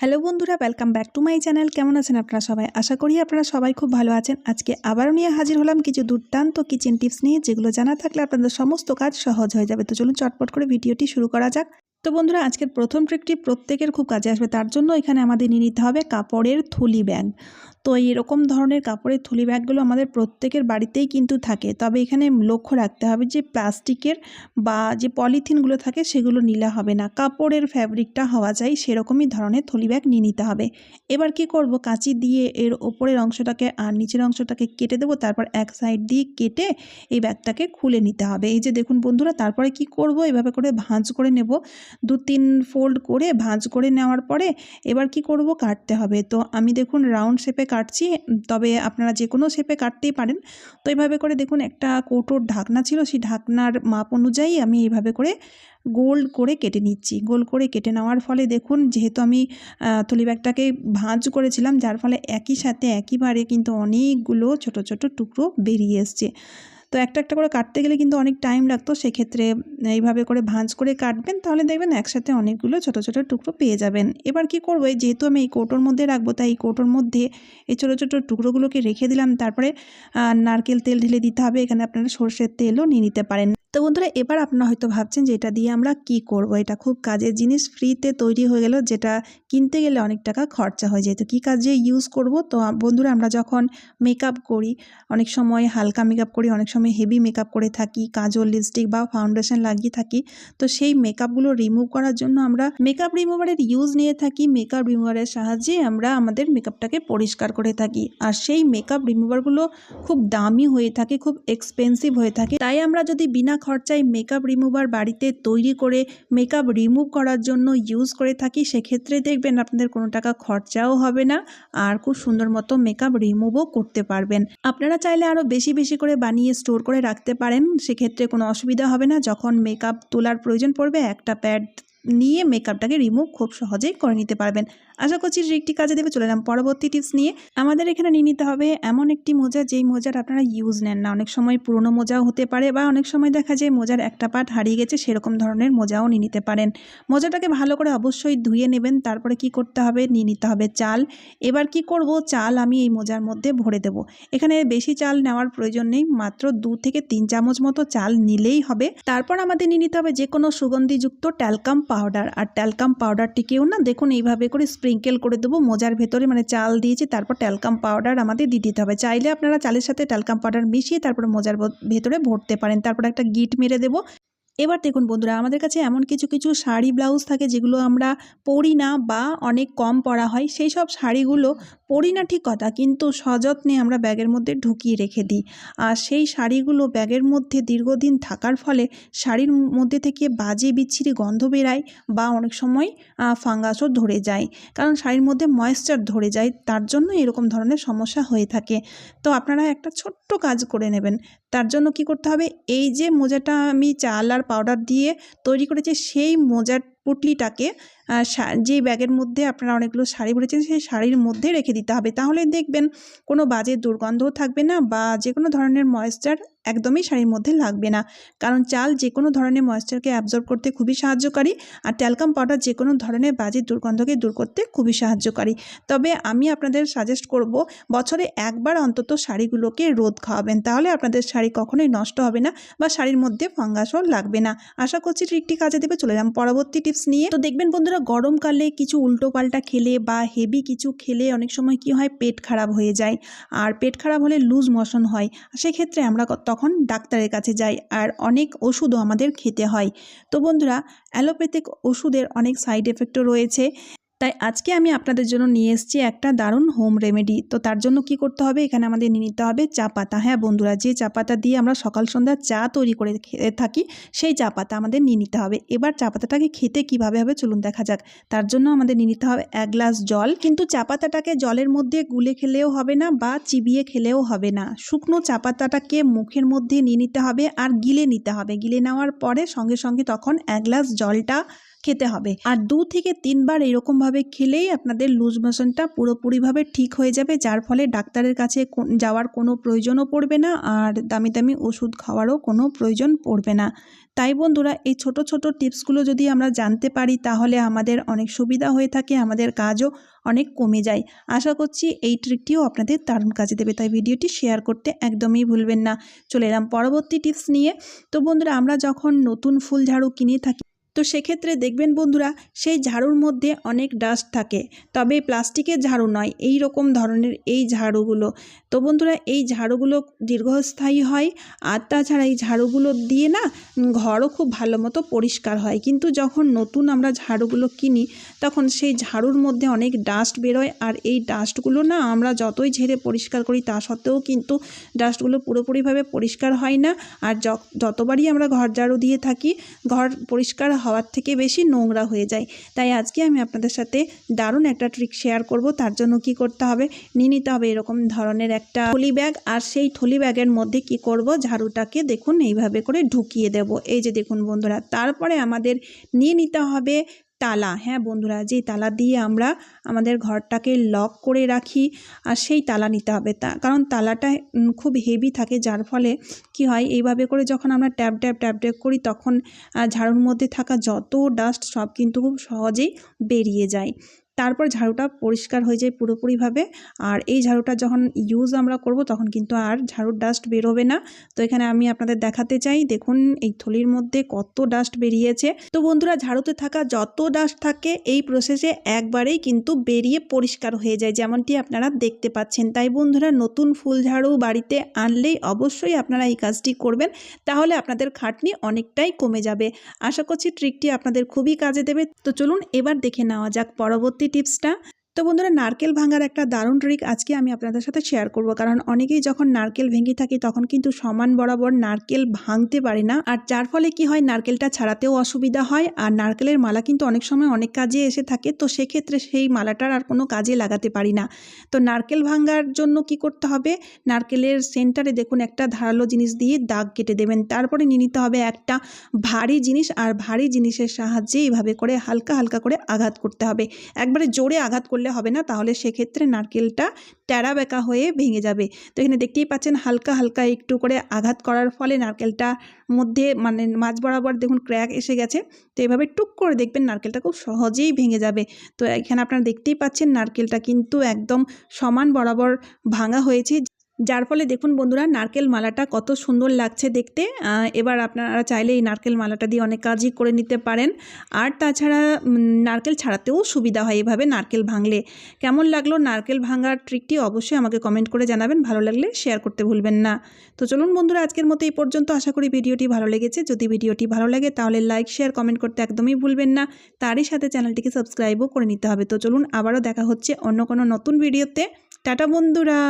Hello বন্ধুরা welcome back to my channel কেমন আছেন আপনারা সবাই? আশা করি আপনারা সবাই খুব ভালো আছেন। আজকে আবারও নিয়ে হাজির হলাম কিছু দুর্দান্ত কিচেন টিপস নিয়ে, যেগুলো জানা থাকলে আপনাদের সমস্ত কাজ সহজ হয়ে যাবে। তো চলুন চটপট করে ভিডিওটি শুরু করা যাক। তো বন্ধুরা, আজকের প্রথম ট্রিকটি প্রত্যেকের খুব কাজে আসবে। তার জন্য এখানে আমাদের নিয়ে নিতে হবে কাপড়ের থুলি ব্যাগ তো এরকম ধরনের কাপড়ের থলি ব্যাগগুলো আমাদের প্রত্যেকের বাড়িতেই কিন্তু থাকে। তবে এখানে লক্ষ্য রাখতে হবে যে প্লাস্টিকের বা যে পলিথিনগুলো থাকে সেগুলো নিলে হবে না। কাপড়ের ফ্যাব্রিকটা হওয়া চাই সেরকমই ধরনের থলি ব্যাগ নিয়ে নিতে হবে। এবার কি করব? কাঁচি দিয়ে এর ওপরের অংশটাকে আর নিচের অংশটাকে কেটে দেবো। তারপর এক সাইড দিয়ে কেটে এই ব্যাগটাকে খুলে নিতে হবে। এই যে দেখুন বন্ধুরা, তারপরে কি করব? এভাবে করে ভাঁজ করে নেব। দু তিন ফোল্ড করে ভাঁজ করে নেওয়ার পরে এবার কি করব? কাটতে হবে। তো আমি দেখুন রাউন্ড শেপে কাটছি তবে আপনারা যে কোনো শেপে কাটতেই পারেন। তো এইভাবে করে দেখুন, একটা কৌটোর ঢাকনা ছিল, সেই ঢাকনার মাপ অনুযায়ী আমি এইভাবে করে গোল করে কেটে নিচ্ছি। গোল করে কেটে নেওয়ার ফলে দেখুন, যেহেতু আমি থলি ব্যাগটাকে ভাঁজ করেছিলাম, যার ফলে একই সাথে একইবারে কিন্তু অনেকগুলো ছোট ছোট টুকরো বেরিয়ে এসছে। তো একটা একটা করে কাটতে গেলে কিন্তু অনেক টাইম লাগতো। সেক্ষেত্রে এইভাবে করে ভাঁজ করে কাটবেন, তাহলে দেখবেন একসাথে অনেকগুলো ছোট ছোট টুকরো পেয়ে যাবেন। এবার কি করব? যেহেতু আমি এই কৌটোর মধ্যে রাখব, তাই এই কৌটোর মধ্যে এই ছোটো ছোটো টুকরোগুলোকে রেখে দিলাম। তারপরে নারকেল তেল ঢেলে দিতে হবে। এখানে আপনারা সর্ষের তেলও নিয়ে নিতে পারেন। তো বন্ধুরা, এবার আপনারা হয়তো ভাবছেন যে এটা দিয়ে আমরা কি করব? এটা খুব কাজের জিনিস ফ্রিতে তৈরি হয়ে গেল, যেটা কিনতে গেলে অনেক টাকা খরচা হয়ে যায়। তো কী কাজে ইউজ করব? তো বন্ধুরা, আমরা যখন মেকআপ করি, অনেক সময় হালকা মেকআপ করি, অনেক সময় হেভি মেকআপ করে থাকি, কাজল লিপস্টিক বা ফাউন্ডেশন লাগিয়ে থাকি, তো সেই মেকআপগুলো রিমুভ করার জন্য আমরা মেকআপ রিমুভারের ইউজ নিয়ে থাকি। মেকআপ রিমুভারের সাহায্যে আমরা আমাদের মেকআপটাকে পরিষ্কার করে থাকি। আর সেই মেকআপ রিমুভারগুলো খুব দামি হয়ে থাকে, খুব এক্সপেন্সিভ হয়ে থাকে। তাই আমরা যদি বিনা খরচায় মেকআপ রিমুভার বাড়িতে তৈরি করে মেকআপ রিমুভ করার জন্য ইউজ করে থাকি, সেক্ষেত্রে দেখবেন আপনাদের কোনো টাকা খরচাও হবে না আর খুব সুন্দর মতো মেকআপ রিমুভও করতে পারবেন। আপনারা চাইলে আরও বেশি বেশি করে বানিয়ে স্টোর করে রাখতে পারেন, সেক্ষেত্রে কোনো অসুবিধা হবে না। যখন মেকআপ তোলার প্রয়োজন পড়বে, একটা প্যাড নিয়ে মেকআপটাকে রিমুভ খুব সহজেই করে নিতে পারবেন। আশা করছি একটি কাজে দেবে, চলে এলাম পরবর্তী টিপস নিয়ে। আমাদের এখানে নিয়ে নিতে হবে এমন একটি মোজা, যেই মোজার আপনারা ইউজ নেন না। অনেক সময় পুরনো মোজাও হতে পারে বা অনেক সময় দেখা যায় মোজার একটা পার্ট হারিয়ে গেছে, সেরকম ধরনের মোজাও নিয়ে নিতে পারেন। মোজাটাকে ভালো করে অবশ্যই ধুয়ে নেবেন, তারপরে কি করতে হবে? নিয়ে নিতে হবে চাল। এবার কি করব? চাল আমি এই মোজার মধ্যে ভরে দেব। এখানে বেশি চাল নেওয়ার প্রয়োজন নেই, মাত্র দু থেকে তিন চামচ মতো চাল নিলেই হবে। তারপর আমাদের নিয়ে নিতে হবে যে কোনো সুগন্ধিযুক্ত ট্যালকাম পাউডার আর ট্যালকাম পাউডারটিকেও না, দেখুন এইভাবে করে স্প্রিঙ্কেল করে দেবো, মোজার ভেতরে মানে চাল দিয়েছি, তারপর ট্যালকাম পাউডার আমাদের দিয়ে দিতে হবে। চাইলে আপনারা চালের সাথে ট্যালকাম পাউডার মিশিয়ে তারপর মোজার ভেতরে ভরতে পারেন, তারপর একটা গিট মেরে দেবো। এবার দেখুন বন্ধুরা, আমাদের কাছে এমন কিছু কিছু শাড়ি, ব্লাউজ থাকে যেগুলো আমরা পরি না বা অনেক কম পরা হয়। সেই সব শাড়িগুলো পরি না ঠিক কথা, কিন্তু সযত্নে আমরা ব্যাগের মধ্যে ঢুকিয়ে রেখে দিই। আর সেই শাড়িগুলো ব্যাগের মধ্যে দীর্ঘদিন থাকার ফলে শাড়ির মধ্যে থেকে বাজে, বিচ্ছিরি গন্ধ বেরায় বা অনেক সময় ফাঙ্গাসও ধরে যায়। কারণ শাড়ির মধ্যে ময়েশ্চার ধরে যায়, তার জন্য এরকম ধরনের সমস্যা হয়ে থাকে। তো আপনারা একটা ছোট্ট কাজ করে নেবেন। তার জন্য কি করতে হবে? এই যে মোজাটা আমি চাল আর পাউডার দিয়ে তৈরি করেছে সেই মোজার পুটলিটাকে যে ব্যাগের মধ্যে আপনারা অনেকগুলো শাড়ি ভরেছেন সেই শাড়ির মধ্যে রেখে দিতে হবে। তাহলে দেখবেন কোনো বাজে দুর্গন্ধও থাকবে না বা যে কোনো ধরনের ময়েশ্চার একদমই শাড়ির মধ্যে লাগবে না। কারণ চাল যে কোনো ধরনের ময়েশ্চারকে অ্যাবজর্ব করতে খুবই সাহায্যকারী আর ট্যালকাম পাউডার যে কোনো ধরনের বাজে দুর্গন্ধকে দূর করতে খুবই সাহায্যকারী। তবে আমি আপনাদের সাজেস্ট করব, বছরে একবার অন্তত শাড়িগুলোকে রোদ খাওয়াবেন। তাহলে আপনাদের শাড়ি কখনোই নষ্ট হবে না বা শাড়ির মধ্যে ফাঙ্গাসও লাগবে না। আশা করছি ট্রিকটি কাজে দেবে, চলে যাম পরবর্তী টিপস নিয়ে। তো দেখবেন বন্ধুরা গরমকালে কিছু উল্টো পাল্টা খেলে বা হেভি কিছু খেলে অনেক সময় কি হয়, পেট খারাপ হয়ে যায়। আর পেট খারাপ হলে লুজ মোশন হয়। সেক্ষেত্রে আমরা তখন ডাক্তারের কাছে যাই আর অনেক ওষুধও আমাদের খেতে হয়। তো বন্ধুরা, অ্যালোপ্যাথিক ওষুধের অনেক সাইড এফেক্টও রয়েছে। তাই আজকে আমি আপনাদের জন্য নিয়ে এসেছি একটা দারুণ হোম রেমেডি তো তার জন্য কি করতে হবে? এখানে আমাদের নিয়ে নিতে হবে চা পাতা। হ্যাঁ বন্ধুরা, যে চা পাতা দিয়ে আমরা সকাল সন্ধ্যা চা তৈরি করে থাকি, সেই চা পাতা আমাদের নিয়ে নিতে হবে। এবার চা পাতাটাকে খেতে কীভাবে হবে চলুন দেখা যাক। তার জন্য আমাদের নিয়ে নিতে হবে এক গ্লাস জল, কিন্তু চা পাতাটাকে জলের মধ্যে গুলে খেলেও হবে না বা চিবিয়ে খেলেও হবে না। শুকনো চা পাতাটাকে মুখের মধ্যে নিয়ে নিতে হবে আর গিলে নিতে হবে। গিলে নেওয়ার পরে সঙ্গে সঙ্গে তখন এক গ্লাস জলটা খেতে হবে। আর দু থেকে তিনবার এরকমভাবে খেলেই আপনাদের লুজ মোশনটা পুরোপুরিভাবে ঠিক হয়ে যাবে, যার ফলে ডাক্তারের কাছে যাওয়ার কোনো প্রয়োজনও পড়বে না আর দামি দামি ওষুধ খাওয়ারও কোনো প্রয়োজন পড়বে না। তাই বন্ধুরা, এই ছোট ছোট টিপসগুলো যদি আমরা জানতে পারি, তাহলে আমাদের অনেক সুবিধা হয়ে থাকে, আমাদের কাজও অনেক কমে যায়। আশা করছি এই ট্রিকটিও আপনাদের দারুণ কাজে দেবে, তাই ভিডিওটি শেয়ার করতে একদমই ভুলবেন না। চলে এলাম পরবর্তী টিপস নিয়ে। তো বন্ধুরা, আমরা যখন নতুন ফুল ঝাড়ু কিনে থাকি তো সেক্ষেত্রে দেখবেন বন্ধুরা, সেই ঝাড়ুর মধ্যে অনেক ডাস্ট থাকে। তবে প্লাস্টিকের ঝাড়ু নয়, এই রকম ধরনের এই ঝাড়ুগুলো। তো বন্ধুরা, এই ঝাড়ুগুলো দীর্ঘস্থায়ী হয় আর তাছাড়া এই ঝাড়ুগুলো দিয়ে না ঘরও খুব ভালো মতো পরিষ্কার হয়। কিন্তু যখন নতুন আমরা ঝাড়ুগুলো কিনি, তখন সেই ঝাড়ুর মধ্যে অনেক ডাস্ট বেরোয় আর এই ডাস্টগুলো না, আমরা যতই ঝেড়ে পরিষ্কার করি, তা সত্ত্বেও কিন্তু ডাস্টগুলো পুরোপুরিভাবে পরিষ্কার হয় না। আর যতবারই আমরা ঘর ঝাড়ু দিয়ে থাকি, ঘর পরিষ্কার হওয়ার থেকে বেশি নোংরা হয়ে যায়। তাই আজকে আমি আপনাদের সাথে দারুণ একটা ট্রিক শেয়ার করব। তার জন্য কি করতে হবে? নিয়ে নিতে হবে এরকম ধরনের একটা থলি ব্যাগ। আর সেই থলি ব্যাগের মধ্যে কি করব? ঝাড়ুটাকে দেখুন, এইভাবে করে ঢুকিয়ে দেব। এই যে দেখুন বন্ধুরা, তারপরে আমাদের নিয়ে নিতে হবে তালা হ্যাঁ বন্ধুরা যে তালা দিয়ে আমরা আমাদের ঘরটাকে লক করে রাখি আর সেই তালা নিতে হবে। তা, কারণ তালাটা খুব হেভি থাকে, যার ফলে কি হয়, এইভাবে করে যখন আমরা ট্যাপ ট্যাপ ট্যাপ ট্যাপ করি তখন ঝাড়ুর মধ্যে থাকা যত ডাস্ট সব কিন্তু খুব সহজেই বেরিয়ে যায়। তারপর ঝাড়ুটা পরিষ্কার হয়ে যায় পুরোপুরিভাবে। আর এই ঝাড়ুটা যখন ইউজ আমরা করব, তখন কিন্তু আর ঝাড়ুর ডাস্ট বেরোবে না। তো এখানে আমি আপনাদের দেখাতে চাই, দেখুন এই থলির মধ্যে কত ডাস্ট বেরিয়েছে। তো বন্ধুরা, ঝাড়ুতে থাকা যত ডাস্ট থাকে, এই প্রসেসে একবারেই কিন্তু বেরিয়ে পরিষ্কার হয়ে যায়, যেমনটি আপনারা দেখতে পাচ্ছেন। তাই বন্ধুরা, নতুন ফুল ঝাড়ু বাড়িতে আনলেই অবশ্যই আপনারা এই কাজটি করবেন। তাহলে আপনাদের খাটনি অনেকটাই কমে যাবে। আশা করছি ট্রিকটি আপনাদের খুবই কাজে দেবে। তো চলুন এবার দেখে নেওয়া যাক, পরবর্তী টিপসটা তো বন্ধুরা, নারকেল ভাঙার একটা দারুণ ট্রিক আজকে আমি আপনাদের সাথে শেয়ার করব। কারণ অনেকেই যখন নারকেল ভেঙে থাকি, তখন কিন্তু সমান বরাবর নারকেল ভাঙতে পারে না। আর যার ফলে কি হয়, নারকেলটা ছাড়াতেও অসুবিধা হয়। আর নারকেলের মালা কিন্তু অনেক সময় অনেক কাজে এসে থাকে। তো সেক্ষেত্রে সেই মালাটার আর কোনো কাজে লাগাতে পারি না। তো নারকেল ভাঙার জন্য কি করতে হবে? নারকেলের সেন্টারে দেখুন, একটা ধারালো জিনিস দিয়ে দাগ কেটে দেবেন। তারপরে নিয়ে নিতে হবে একটা ভারী জিনিস। আর ভারী জিনিসের সাহায্যে এইভাবে করে হালকা হালকা করে আঘাত করতে হবে। একবারে জোরে আঘাত করলে হবে না, তাহলে সেক্ষেত্রে নারকেলটা ট্যাড়া বেঁকা হয়ে ভেঙে যাবে। তো এখানে দেখতেই পাচ্ছেন হালকা হালকা একটু করে আঘাত করার ফলে নারকেলটা মধ্যে মানে মাছ বরাবর দেখুন ক্র্যাক এসে গেছে। তো এভাবে টুক করে দেখবেন নারকেলটা খুব সহজেই ভেঙে যাবে। তো এখানে আপনারা দেখতেই পাচ্ছেন নারকেলটা কিন্তু একদম সমান বরাবর ভাঙা হয়েছে। যার ফলে দেখুন বন্ধুরা, নারকেল মালাটা কত সুন্দর লাগছে দেখতে। এবার আপনারা চাইলে এই নারকেল মালাটা দিয়ে অনেক কাজই করে নিতে পারেন। আর তাছাড়া নারকেল ছাড়াতেও সুবিধা হয় এভাবে নারকেল ভাঙলে। কেমন লাগল নারকেল ভাঙার ট্রিকটি অবশ্যই আমাকে কমেন্ট করে জানাবেন। ভালো লাগলে শেয়ার করতে ভুলবেন না। তো চলুন বন্ধুরা, আজকের মতো এই পর্যন্ত আশা করি ভিডিওটি ভালো লেগেছে। যদি ভিডিওটি ভালো লাগে তাহলে লাইক, শেয়ার, কমেন্ট করতে একদমই ভুলবেন না। তারই সাথে চ্যানেলটিকে সাবস্ক্রাইবও করে নিতে হবে। তো চলুন আবারও দেখা হচ্ছে অন্য কোনো নতুন ভিডিওতে। টাটা বন্ধুরা!